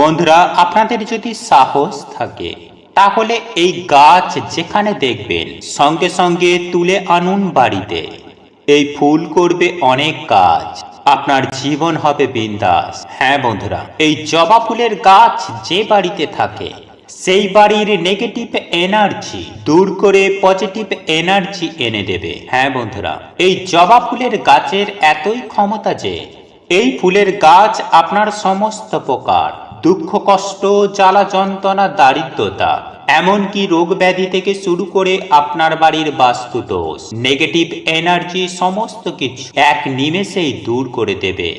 বন্ধুরা, আপনাদের যদি সাহস থাকে, তাহলে এই গাছ যেখানে দেখবেন, সঙ্গে সঙ্গে তুলে আনুন বাড়িতে। এই ফুল করবে অনেক কাজ। আপনার জীবন হবে বিন্দাস। হ্যাঁ বন্ধুরা, এই জবা ফুলের গাছ যে বাড়িতে থাকে, সেই বাড়ির নেগেটিভ এনার্জি দূর করে পজিটিভ এনার্জি এনে দেবে। হ্যাঁ বন্ধুরা, এই জবা ফুলের গাছের এতই ক্ষমতা যে, এই ফুলের গাছ আপনার সমস্ত প্রকার দুঃখ, কষ্ট, জ্বালা, যন্ত্রণা, দারিদ্রতা, এমনকি রোগ ব্যাধি থেকে শুরু করে আপনার বাড়ির বাস্তু দোষ নেগেটিভ এনার্জি সমস্ত কিছু এক নিমেষেই দূর করে দেবে।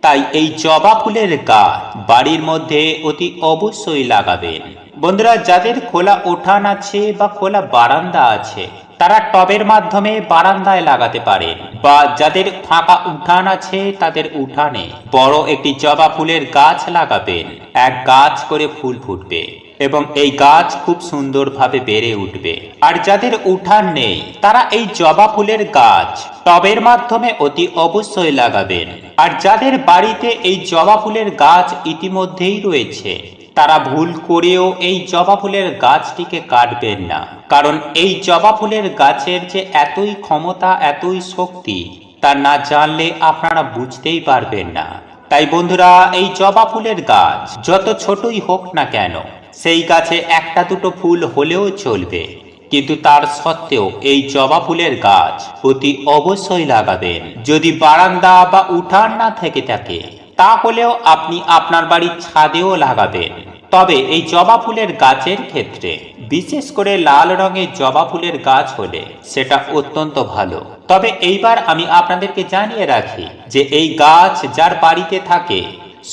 তাই এই জবা ফুলের গাছ বাড়ির মধ্যে অতি অবশ্যই লাগাবেন। বন্ধুরা, যাদের খোলা উঠান আছে বা খোলা বারান্দা আছে তারা টবের মাধ্যমে বারান্দায় লাগাতে পারেন বা যাদের ফাঁকা উঠান আছে তাদের উঠানে বড় একটি জবা ফুলের গাছ লাগাবেন। এক গাছ করে ফুল ফুটবে এবং এই গাছ খুব সুন্দরভাবে বেড়ে উঠবে। আর যাদের উঠান নেই, তারা এই জবা ফুলের গাছ টবের মাধ্যমে অতি অবশ্যই লাগাবেন। আর যাদের বাড়িতে এই জবা ফুলের গাছ ইতিমধ্যেই রয়েছে তারা ভুল করেও এই জবা ফুলের গাছটিকে কাটবেন না। কারণ এই জবা ফুলের গাছের যে এতই ক্ষমতা, এতই শক্তি, তা না জানলে আপনারা বুঝতেই পারবেন না। তাই বন্ধুরা, এই জবা ফুলের গাছ যত ছোটই হোক না কেন, সেই গাছে একটা দুটো ফুল হলেও চলবে। কিন্তু তার সত্ত্বেও এই জবা ফুলের গাছ অতি অবশ্যই লাগাবেন। যদি বারান্দা বা উঠান না থেকে থাকে তাহলেও আপনি আপনার বাড়ির ছাদেও লাগাবেন তবে এই জবা ফুলের গাছের ক্ষেত্রে, বিশেষ করে লাল রঙের জবা ফুলের গাছ হলে সেটা অত্যন্ত ভালো। তবে এইবার আমি আপনাদেরকে জানিয়ে রাখি যে এই গাছ যার বাড়িতে থাকে,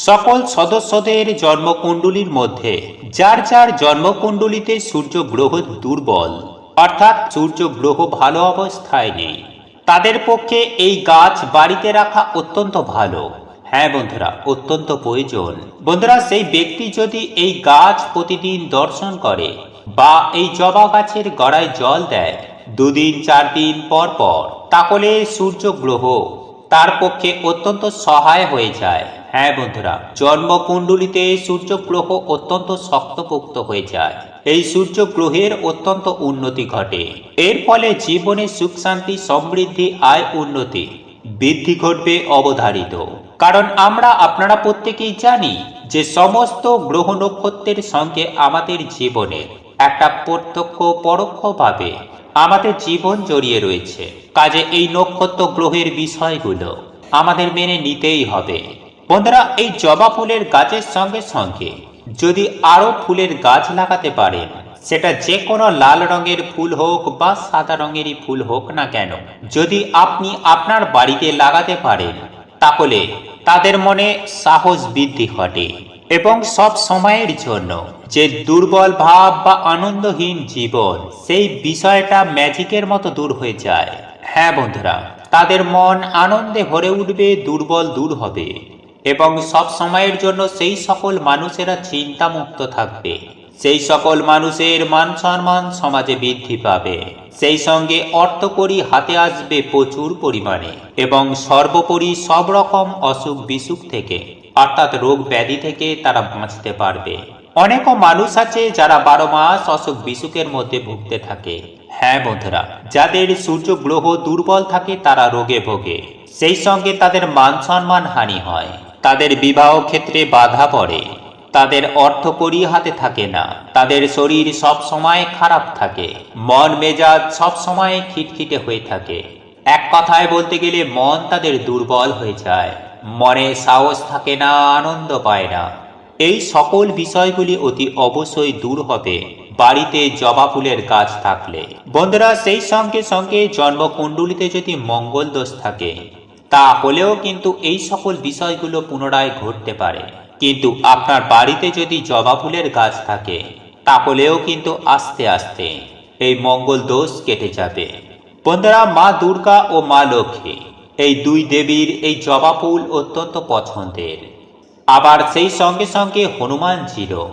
সকল সদস্যদের জন্মকুণ্ডলীর মধ্যে, যার যার জন্মকুণ্ডলীতে সূর্য গ্রহ দুর্বল, অর্থাৎ সূর্য গ্রহ ভালো অবস্থায় নেই, তাদের পক্ষে এই গাছ বাড়িতে রাখা অত্যন্ত ভালো। হ্যাঁ বন্ধুরা, অত্যন্ত প্রয়োজন। বন্ধুরা, সেই ব্যক্তি যদি এই গাছ প্রতিদিন দর্শন করে বা এই জবা গাছের গড়ায় জল দেয় দুদিন চার দিন পর পর, তাহলে সূর্য গ্রহ তার পক্ষে অত্যন্ত সহায় হয়ে যায়। হ্যাঁ বন্ধুরা, জন্মকুণ্ডলিতে সূর্য গ্রহ অত্যন্ত শক্তপোক্ত হয়ে যায়। এই সূর্য গ্রহের অত্যন্ত উন্নতি ঘটে। এর ফলে জীবনে সুখ শান্তি, সমৃদ্ধি, আয় উন্নতি বৃদ্ধি ঘটবে অবধারিত। কারণ আমরা আপনারা প্রত্যেকেই জানি যে সমস্ত গ্রহ নক্ষত্রের সঙ্গে আমাদের জীবনে একটা প্রত্যক্ষ পরোক্ষভাবে আমাদের জীবন জড়িয়ে রয়েছে। কাজে এই নক্ষত্র গ্রহের বিষয়গুলো আমাদের মেনে নিতেই হবে। বন্ধুরা, এই জবা ফুলের গাছের সঙ্গে সঙ্গে যদি আরও ফুলের গাছ লাগাতে পারেন, সেটা যে কোনো লাল রঙের ফুল হোক বা সাদা রঙেরই ফুল হোক না কেন, যদি আপনি আপনার বাড়িতে লাগাতে পারেন, তাহলে তাদের মনে সাহস বৃদ্ধি ঘটে এবং সব সময়ের জন্য যে দুর্বল ভাব বা আনন্দহীন জীবন, সেই বিষয়টা ম্যাজিকের মতো দূর হয়ে যায়। হ্যাঁ বন্ধুরা, তাদের মন আনন্দে ভরে উঠবে, দুর্বল দূর হবে এবং সব সময়ের জন্য সেই সকল মানুষেরা চিন্তামুক্ত থাকবে। সেই সকল মানুষের মান সম্মান সমাজে বৃদ্ধি পাবে। সেই সঙ্গে অর্থকরী হাতে আসবে প্রচুর পরিমাণে এবং সর্বোপরি সব রকম অসুখ বিসুখ থেকে, অর্থাৎ রোগ ব্যাধি থেকে তারা বাঁচতে পারবে। অনেকও মানুষ আছে যারা বারো মাস অসুখ বিসুখের মধ্যে ভুগতে থাকে। হ্যাঁ বন্ধুরা, যাদের সূর্য গ্রহ দুর্বল থাকে তারা রোগে ভোগে। সেই সঙ্গে তাদের মান সম্মান হানি হয়। তাদের বিবাহ ক্ষেত্রে বাধা পড়ে। তাদের অর্থ হাতে থাকে না। তাদের শরীর সব সময় খারাপ থাকে। মন মেজাজ সব সময় খিটখিটে হয়ে থাকে। এক কথায় বলতে গেলে মন তাদের দুর্বল হয়ে যায়। মনে সাহস থাকে না, আনন্দ পায় না। এই সকল বিষয়গুলি অতি অবশ্যই দূর হবে বাড়িতে জবা ফুলের গাছ থাকলে। বন্ধুরা, সেই সঙ্গে সঙ্গে জন্মকুণ্ডলিতে যদি মঙ্গল দোষ থাকে তা হলেও কিন্তু এই সকল বিষয়গুলো পুনরায় ঘটতে পারে। কিন্তু আপনার বাড়িতে যদি জবা ফুলের গাছ থাকে, তাহলেও কিন্তু আস্তে আস্তে এই মঙ্গল দোষ কেটে যাবে। বন্ধুরা, মা দুর্গা ও মা লক্ষ্মী, এই দুই দেবীর এই জবা ফুল অত্যন্ত পছন্দের। আবার সেই সঙ্গে সঙ্গে হনুমানজিরও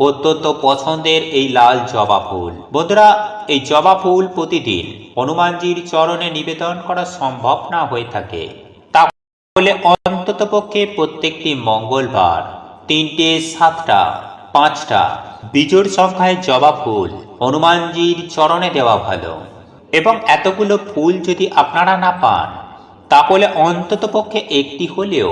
অত্যন্ত পছন্দের এই লাল জবা ফুল। বন্ধুরা, এই জবা ফুল প্রতিদিন হনুমানজির চরণে নিবেদন করা সম্ভব না হয়ে থাকে। তাহলে অন্ততপক্ষে প্রত্যেকটি মঙ্গলবার তিনটে, সাতটা, পাঁচটা বিজোড় সংখ্যায় জবা ফুল, হনুমানজির চরণে দেওয়া ভালো। এবং এতগুলো ফুল যদি আপনারা না পান, তাহলে অন্ততপক্ষে একটি হলেও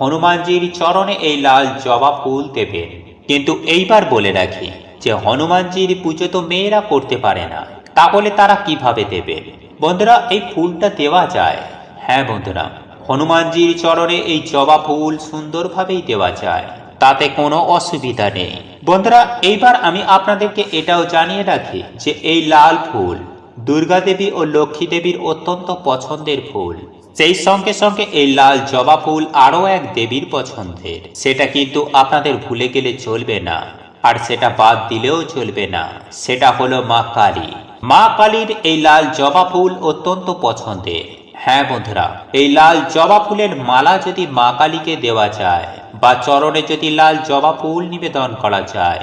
হনুমানজির চরণে এই লাল জবা ফুল দেবেন। কিন্তু এইবার বলে রাখি যে হনুমানজির পুজো তো মেয়েরা করতে পারে না, তাহলে তারা কীভাবে দেবেন? বন্ধুরা, এই ফুলটা দেওয়া যায়। হ্যাঁ বন্ধুরা হনুমানজির চরণে এই জবা ফুল সুন্দরভাবেই দেওয়া যায়। তাতে কোনো অসুবিধা নেই। বন্ধুরা, এইবার আমি আপনাদেরকে এটাও জানিয়ে রাখি যে এই লাল ফুল দুর্গা দেবী ও লক্ষ্মী দেবীর অত্যন্ত পছন্দের ফুল। সেই সঙ্গে সঙ্গে এই লাল জবা ফুল আরও এক দেবীর পছন্দের। সেটা কিন্তু আপনাদের ভুলে গেলে চলবে না। আর সেটা বাদ দিলেও চলবে না। সেটা হলো মা কালী। মা কালীর এই লাল জবা ফুল অত্যন্ত পছন্দের। হ্যাঁ বন্ধুরা, এই লাল জবা ফুলের মালা যদি মা কালীকে দেওয়া যায় বা চরণে যদি লাল জবা ফুল নিবেদন করা যায়,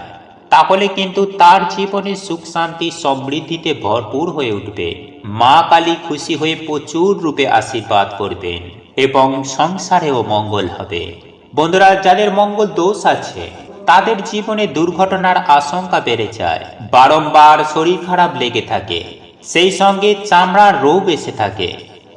তাহলে কিন্তু তার জীবনে সুখ শান্তি সমৃদ্ধিতে ভরপুর হয়ে উঠবে। মা কালী খুশি হয়ে প্রচুর রূপে আশীর্বাদ করবেন এবং সংসারেও মঙ্গল হবে। বন্ধুরা, যাদের মঙ্গল দোষ আছে, তাদের জীবনে দুর্ঘটনার আশঙ্কা বেড়ে যায়, বারংবার শরীর খারাপ লেগে থাকে। সেই সঙ্গে চামড়ার রোগ এসে থাকে।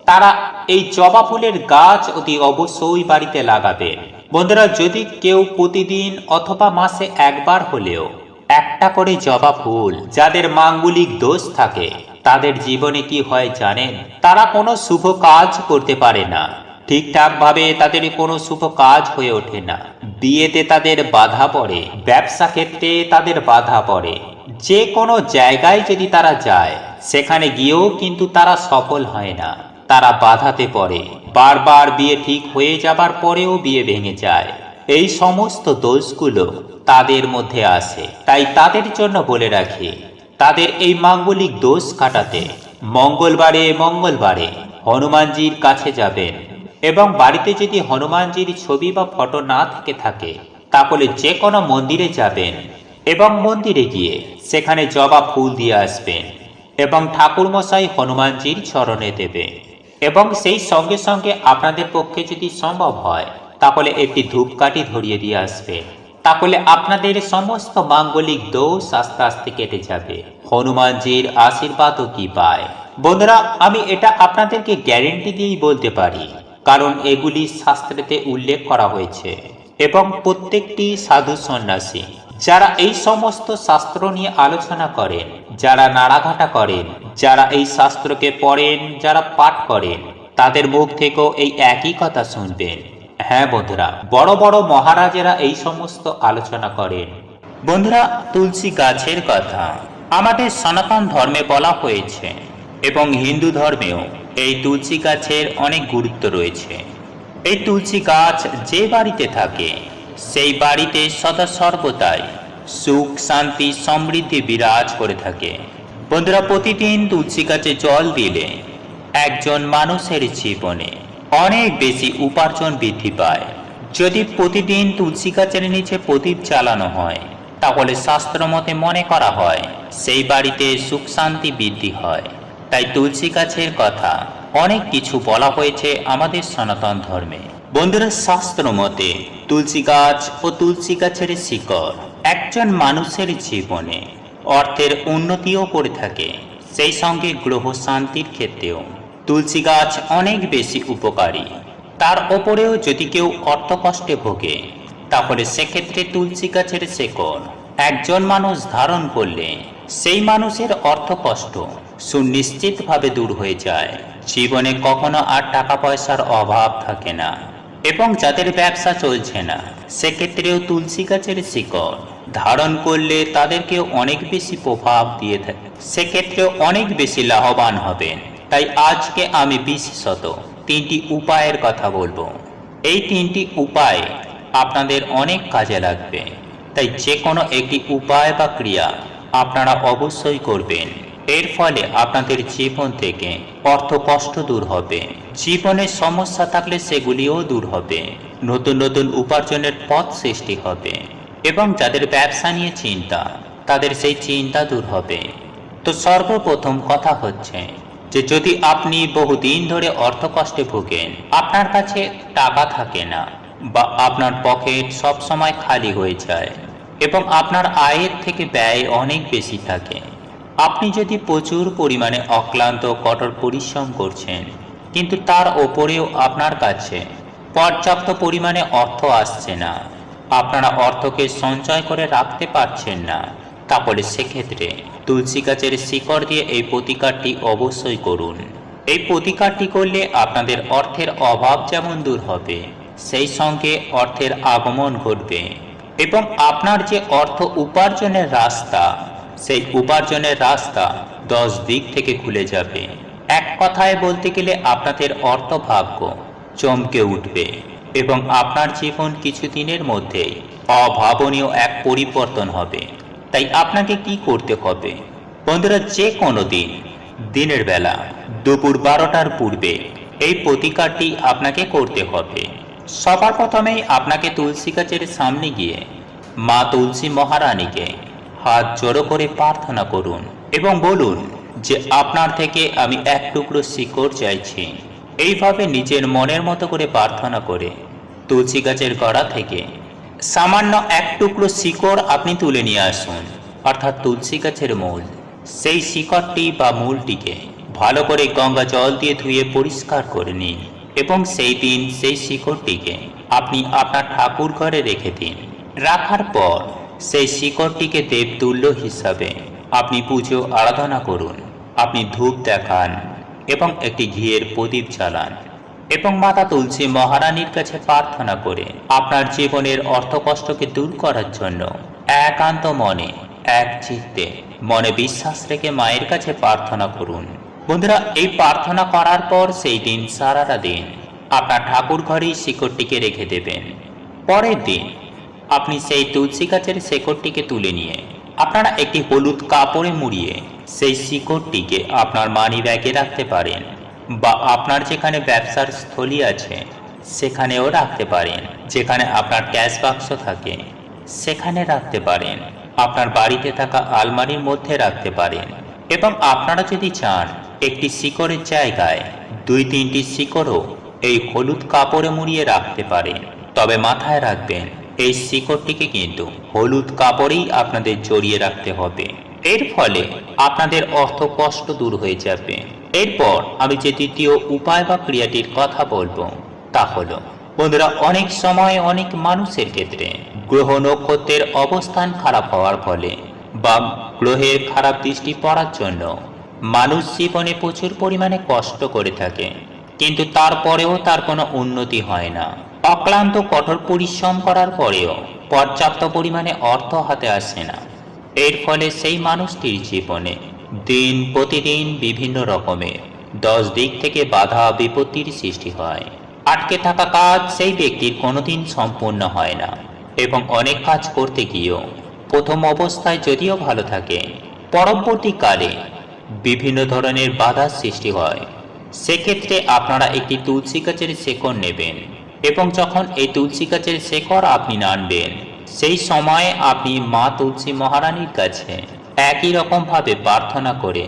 তারা এই জবা ফুলের গাছ অতি অবশ্যই বাড়িতে লাগাবেন বন্ধুরা, যদি কেউ প্রতিদিন অথবা মাসে একবার হলেও একটা করে জবা ফুল, যাদের মাঙ্গলিক দোষ থাকে, তাদের জীবনে কি হয় জানেন? তারা কোনো শুভ কাজ করতে পারে না। ঠিকঠাক ভাবে তাদের কোনো শুভ কাজ হয়ে ওঠে না। বিয়েতে তাদের বাধা পড়ে, ব্যবসা ক্ষেত্রে তাদের বাধা পড়ে। যে কোনো জায়গায় যদি তারা যায়, সেখানে গিয়েও কিন্তু তারা সফল হয় না। তারা বাধাতে পড়ে। বারবার বিয়ে ঠিক হয়ে যাবার পরেও বিয়ে ভেঙে যায়। এই সমস্ত দোষগুলো তাদের মধ্যে আসে তাই তাদের জন্য বলে রাখি, তাদের এই মাঙ্গলিক দোষ কাটাতে মঙ্গলবারে মঙ্গলবারে হনুমানজির কাছে যাবেন এবং বাড়িতে যদি হনুমানজির ছবি বা ফটো না থেকে থাকে, তাহলে যে কোনো মন্দিরে যাবেন এবং মন্দিরে গিয়ে সেখানে জবা ফুল দিয়ে আসবেন এবং ঠাকুরমশাই হনুমানজির চরণে দেবে এবং সেই সঙ্গে সঙ্গে আপনাদের পক্ষে যদি সম্ভব হয়, তাহলে একটি ধূপকাঠি ধরিয়ে দিয়ে আসবে। তাহলে আপনাদের সমস্ত মাঙ্গলিক দোষ আস্তে আস্তে কেটে যাবে। হনুমানজির আশীর্বাদও কি পায়? বন্ধুরা, আমি এটা আপনাদেরকে গ্যারেন্টি দিয়েই বলতে পারি, কারণ এগুলি শাস্ত্রেতে উল্লেখ করা হয়েছে। এবং প্রত্যেকটি সাধু সন্ন্যাসী যারা এই সমস্ত শাস্ত্র নিয়ে আলোচনা করেন, যারা নাড়াঘাটা করেন, যারা এই শাস্ত্রকে পড়েন, যারা পাঠ করেন, তাদের মুখ থেকেও এই একই কথা শুনবেন। হ্যাঁ বন্ধুরা, বড় বড় মহারাজেরা এই সমস্ত আলোচনা করেন। বন্ধুরা, তুলসী গাছের কথা। আমাদের সনাতন ধর্মে বলা হয়েছে, এবং হিন্দু ধর্মেও এই তুলসী গাছের অনেক গুরুত্ব রয়েছে। এই তুলসী গাছ যে বাড়িতে থাকে সেই বাড়িতে সদা সর্বদাই সুখ, শান্তি, সমৃদ্ধি বিরাজ করে থাকে। বন্ধুরা, প্রতিদিন তুলসী গাছে জল দিলে একজন মানুষের জীবনে অনেক বেশি উপার্জন বৃদ্ধি পায়। যদি প্রতিদিন তুলসী গাছের নিচে প্রদীপ চালানো হয়, তাহলে শাস্ত্র মতে মনে করা হয়, সেই বাড়িতে সুখ, শান্তি বৃদ্ধি হয়। তাই তুলসী গাছের কথা অনেক কিছু বলা হয়েছে আমাদের সনাতন ধর্মে। বন্ধুরা, শাস্ত্র মতে তুলসী গাছ ও তুলসী গাছের শিকড় একজন মানুষের জীবনে অর্থের উন্নতিও করে থাকে। সেই সঙ্গে গ্রহ শান্তির ক্ষেত্রেও তুলসী গাছ অনেক বেশি উপকারী। তার ওপরেও যদি কেউ অর্থকষ্টে ভোগে, তাহলে সেক্ষেত্রে তুলসী গাছের শেকড় একজন মানুষ ধারণ করলে সেই মানুষের অর্থকষ্ট সুনিশ্চিতভাবে দূর হয়ে যায়। জীবনে কখনো আর টাকা পয়সার অভাব থাকে না। এবং যাদের ব্যবসা চলছে না, সেক্ষেত্রেও তুলসী গাছের শিকড় ধারণ করলে তাদেরকে অনেক বেশি প্রভাব দিয়ে থাকে। সেক্ষেত্রেও অনেক বেশি লাভবান হবেন। তাই আজকে আমি বিশেষত তিনটি উপায়ের কথা বলব। এই তিনটি উপায় আপনাদের অনেক কাজে লাগবে। তাই যে কোনো একটি উপায় বা ক্রিয়া আপনারা অবশ্যই করবেন। এর ফলে আপনাদের জীবন থেকে অর্থ কষ্ট দূর হবে। জীবনের সমস্যা থাকলে সেগুলিও দূর হবে। নতুন নতুন উপার্জনের পথ সৃষ্টি হবে এবং যাদের ব্যবসা নিয়ে চিন্তা, তাদের সেই চিন্তা দূর হবে। তো সর্বপ্রথম কথা হচ্ছে যে, যদি আপনি বহুদিন ধরে অর্থ কষ্টে ভোগেন, আপনার কাছে টাকা থাকে না বা আপনার পকেট সব সময় খালি হয়ে যায় এবং আপনার আয়ের থেকে ব্যয় অনেক বেশি থাকে। আপনি যদি প্রচুর পরিমাণে অক্লান্ত কঠোর পরিশ্রম করছেন, কিন্তু তার ওপরেও আপনার কাছে পর্যাপ্ত পরিমাণে অর্থ আসছে না, আপনারা অর্থকে সঞ্চয় করে রাখতে পারছেন না, তাহলে সেক্ষেত্রে তুলসী গাছের শিকড় দিয়ে এই প্রতিকারটি অবশ্যই করুন। এই প্রতিকারটি করলে আপনাদের অর্থের অভাব যেমন দূর হবে, সেই সঙ্গে অর্থের আগমন ঘটবে এবং আপনার যে অর্থ উপার্জনের রাস্তা সেই উপার্জনের রাস্তা দশ দিক থেকে খুলে যাবে। এক কথায় বলতে গেলে আপনাদের অর্থ ভাগ্য চমকে উঠবে এবং আপনার জীবন কিছুদিনের মধ্যেই অভাবনীয় এক পরিবর্তন হবে। তাই আপনাকে কি করতে হবে? বন্ধুরা যে কোনো দিন, দিনের বেলা, দুপুর বারোটার পূর্বে এই প্রতিকারটি আপনাকে করতে হবে। সবার প্রথমেই আপনাকে তুলসী গাছের সামনে গিয়ে মা তুলসী মহারানীকে হাত জড়ো করে প্রার্থনা করুন এবং বলুন যে আপনার থেকে আমি এক টুকরো শিকড় চাইছি। এইভাবে নিজের মনের মতো করে প্রার্থনা করে। তুলসী গাছের গড়া থেকে সামান্য এক টুকরো শিকড় আপনি তুলে নিয়ে আসুন। অর্থাৎ তুলসী গাছের মূল। সেই শিকড়টি বা মূলটিকে ভালো করে গঙ্গা জল দিয়ে ধুয়ে পরিষ্কার করে নিন এবং সেই দিন সেই শিকড়টিকে আপনি আপনার ঠাকুর ঘরে রেখে দিন। রাখার পর সেই শিকড়টিকে দেবতুল্য হিসাবে আপনি পুজো, আরাধনা করুন। আপনি ধূপ দেখান এবং একটি ঘিয়ের প্রদীপ জ্বালান এবং মাতা তুলসী মহারানীর কাছে প্রার্থনা করে আপনার জীবনের অর্থকষ্টকে দূর করার জন্য একান্ত মনে, এক চিত্তে মনে বিশ্বাস রেখে মায়ের কাছে প্রার্থনা করুন। বন্ধুরা, এই প্রার্থনা করার পর সেই দিন সারাটা দিন আপনার ঠাকুর ঘরেই শিকড়টিকে রেখে দেবেন। পরের দিন আপনি সেই তুলসী গাছের শেকড়টিকে তুলে নিয়ে, আপনারা একটি হলুদ কাপড়ে মুড়িয়ে সেই শিকড়টিকে আপনার মানি ব্যাগে রাখতে পারেন বা আপনার যেখানে ব্যবসার স্থলী আছে, সেখানেও রাখতে পারেন। যেখানে আপনার ক্যাশ বাক্স থাকে, সেখানে রাখতে পারেন। আপনার বাড়িতে থাকা আলমারির মধ্যে রাখতে পারেন। এবং আপনারা যদি চান, একটি শিকড়ের জায়গায় দুই তিনটি শিকড়ও এই হলুদ কাপড়ে মুড়িয়ে রাখতে পারেন। তবে মাথায় রাখবেন এই শিকড়টিকে কিন্তু হলুদ কাপড়েই আপনাদের জড়িয়ে রাখতে হবে। এর ফলে আপনাদের অর্থ কষ্ট দূর হয়ে যাবে। এরপর আমি যে দ্বিতীয় উপায় বা ক্রিয়াটির কথা বলব, তা হলো, বন্ধুরা, অনেক সময় অনেক মানুষের ক্ষেত্রে গ্রহ নক্ষত্রের অবস্থান খারাপ হওয়ার ফলে বা গ্রহের খারাপ দৃষ্টি পড়ার জন্য মানুষ জীবনে প্রচুর পরিমাণে কষ্ট করে থাকে। কিন্তু তারপরেও তার কোনো উন্নতি হয় না। অক্লান্ত কঠোর পরিশ্রম করার পরেও পর্যাপ্ত পরিমাণে অর্থ হাতে আসে না। এর ফলে সেই মানুষটির জীবনে দিন প্রতিদিন বিভিন্ন রকমের দশ দিক থেকে বাধা বিপত্তির সৃষ্টি হয়। আটকে থাকা কাজ সেই ব্যক্তির কোনোদিন সম্পূর্ণ হয় না এবং অনেক কাজ করতে গিয়েও প্রথম অবস্থায় যদিও ভালো থাকে, পরবর্তীকালে বিভিন্ন ধরনের বাধার সৃষ্টি হয়। সেক্ষেত্রে আপনারা একটি তুলসী গাছের শেকড় নেবেন। এবং যখন এই তুলসী গাছের শেকড় আপনি নানবেন, সেই সময় আপনি মা তুলসী মহারানীর কাছে একই রকমভাবে প্রার্থনা করে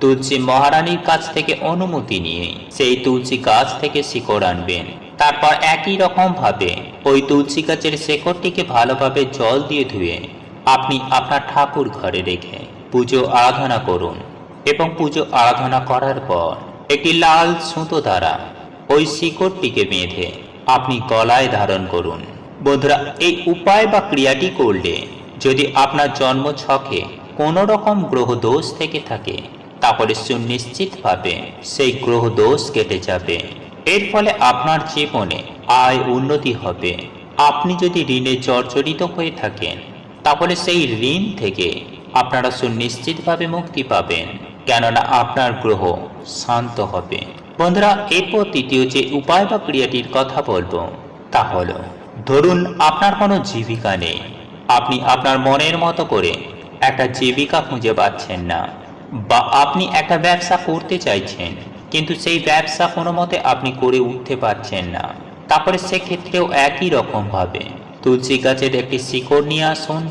তুলসী মহারানীর কাছ থেকে অনুমতি নিয়ে সেই তুলসী গাছ থেকে শিকড় আনবেন। তারপর একই রকম ভাবে ওই তুলসী গাছের শেকড়টিকে ভালোভাবে জল দিয়ে ধুয়ে আপনি আপনার ঠাকুর ঘরে রেখে পুজো আরাধনা করুন এবং পুজো আরাধনা করার পর একটি লাল সুতো দ্বারা ওই শিকড়টিকে বেঁধে আপনি গলায় ধারণ করুন। বন্ধুরা, এই উপায় বা ক্রিয়াটি করলে যদি আপনার জন্ম ছকে কোনো রকম গ্রহ দোষ থেকে থাকে তাহলে সুনিশ্চিতভাবে সেই গ্রহ দোষ কেটে যাবে। এর ফলে আপনার জীবনে আয় উন্নতি হবে। আপনি যদি ঋণে জর্জরিত হয়ে থাকেন, তাহলে সেই ঋণ থেকে আপনারা সুনিশ্চিতভাবে মুক্তি পাবেন। কেননা আপনার গ্রহ শান্ত হবে। বন্ধুরা, এরপর তৃতীয় যে উপায় বা ক্রিয়াটির কথা বলব, তা হলো, ধরুন আপনার কোনো জীবিকা নেই। আপনি আপনার মনের মতো করে একটা জীবিকা খুঁজে পাচ্ছেন না, বা আপনি একটা ব্যবসা করতে চাইছেন, কিন্তু সেই ব্যবসা কোনো মতে আপনি করে উঠতে পারছেন না। তারপরে সেক্ষেত্রেও একই রকমভাবে তুলসী গাছের একটি শিকড় নিয়ে আসুন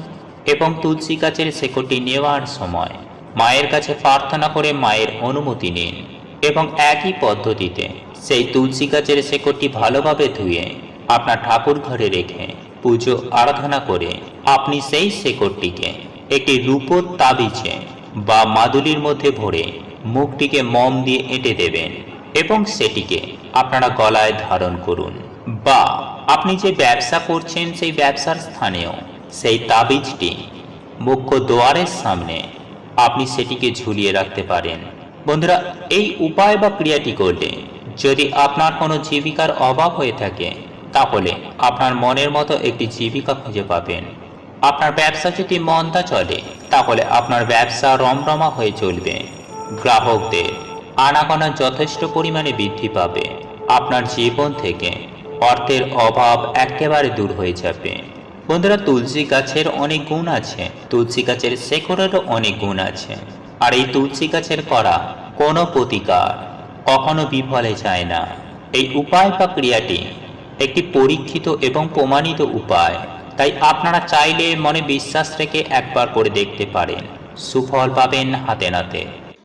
এবং তুলসী গাছের শিকড়টি নেওয়ার সময় মায়ের কাছে প্রার্থনা করে মায়ের অনুমতি নিন। এবং একই পদ্ধতিতে সেই তুলসী গাছের শেকড়টি ভালোভাবে ধুয়ে আপনার ঠাকুর ঘরে রেখে পুজো, আরাধনা করে আপনি সেই শেকড়টিকে একটি রূপোর তাবিজে বা মাদুলির মধ্যে ভরে মুখটিকে মম দিয়ে এঁটে দেবেন এবং সেটিকে আপনারা গলায় ধারণ করুন বা আপনি যে ব্যবসা করছেন সেই ব্যবসার স্থানেও সেই তাবিজটি মুখ্য দোয়ারের সামনে আপনি সেটিকে ঝুলিয়ে রাখতে পারেন। বন্ধুরা, এই উপায় বা ক্রিয়াটি করলে যদি আপনার কোনো জীবিকার অভাব হয়ে থাকে, তাহলে আপনার মনের মতো একটি জীবিকা খুঁজে পাবেন। আপনার ব্যবসা যদি মন্দা চলে, তাহলে আপনার ব্যবসা রমরমা হয়ে চলবে। গ্রাহকদের আনাগোনা যথেষ্ট পরিমাণে বৃদ্ধি পাবে। আপনার জীবন থেকে অর্থের অভাব একেবারে দূর হয়ে যাবে। বন্ধুরা, তুলসী গাছের অনেক গুণ আছে। তুলসী গাছের শেকড়েরও অনেক গুণ আছে। আর এই তুলসী গাছের করা কোনো প্রতিকার কখনো বিফলে যায় না। এই উপায় বা ক্রিয়াটি একটি পরীক্ষিত এবং প্রমাণিত উপায়। তাই আপনারা চাইলে মনে বিশ্বাস রেখে একবার করে দেখতে পারেন। সুফল পাবেন হাতে নাতে।